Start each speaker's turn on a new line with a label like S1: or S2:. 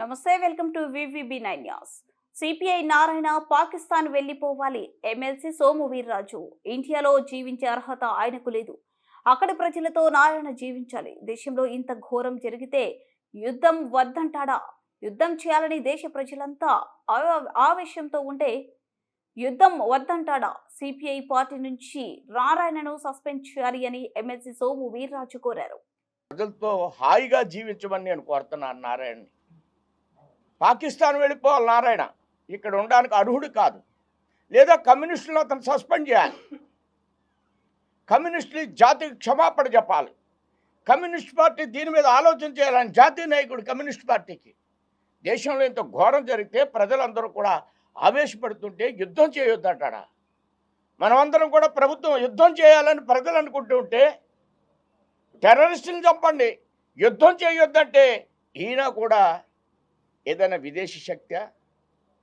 S1: నమస్తే welcome to VVB nine news. CPI Narayana Pakistan వెళ్ళిపోవాలి MLC Somu Veerraju. ఇండియాలో జీవించే అర్హత ఆయనకు లేదు. అక్కడి ప్రజలతో నారాయణ జీవించాలి. దేశంలో ఇంత ఘోరం జరిగితే యుద్ధం వద్దంటాడా? యుద్ధం చేయాలని దేశ ప్రజలంతా ఆవేశంతో ఉంటే యుద్ధం వద్దంటాడా? సిపిఐ పార్టీ నుంచి నారాయణను సస్పెండ్ చేయాలి అని ఎమ్మెల్సీ సోము వీర్రాజు కోరారు.
S2: ప్రజలతో హాయిగా జీవించమని నేను కోరుతున్నాను నారాయణని. పాకిస్తాన్ వెళ్ళిపోవాలి నారాయణ. ఇక్కడ ఉండడానికి అర్హుడు కాదు. లేదా కమ్యూనిస్టులను అతను సస్పెండ్ చేయాలి. కమ్యూనిస్టులు జాతికి క్షమాపణ చెప్పాలి. కమ్యూనిస్ట్ పార్టీ దీని మీద ఆలోచన చేయాలని జాతీయ నాయకుడు కమ్యూనిస్ట్ పార్టీకి. దేశంలో ఇంత ఘోరం జరిగితే ప్రజలందరూ కూడా ఆవేశపడుతుంటే యుద్ధం చేయొద్దంటాడా మనమందరం కూడా ప్రభుత్వం యుద్ధం చేయాలని ప్రజలు అనుకుంటుంటే ఉంటే చంపండి. యుద్ధం చేయొద్దంటే ఈయన కూడా ఏదైనా విదేశీ శక్తి